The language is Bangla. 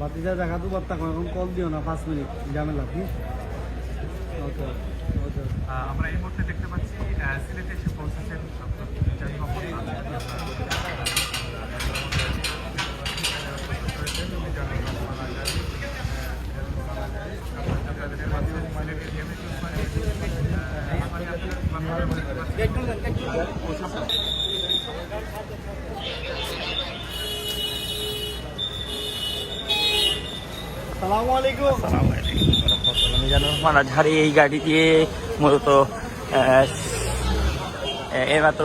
বাতিজা দেখা তো বার্তা এখন কল দিও না পাঁচ মিনিট ঝামেলা কি আমরা এই মুহূর্তে দেখতে পাচ্ছি সিলেটে এসে পৌঁছেছেন মিজান মিজানুর এই গাড়ি দিয়ে মূলত এইমাত্র।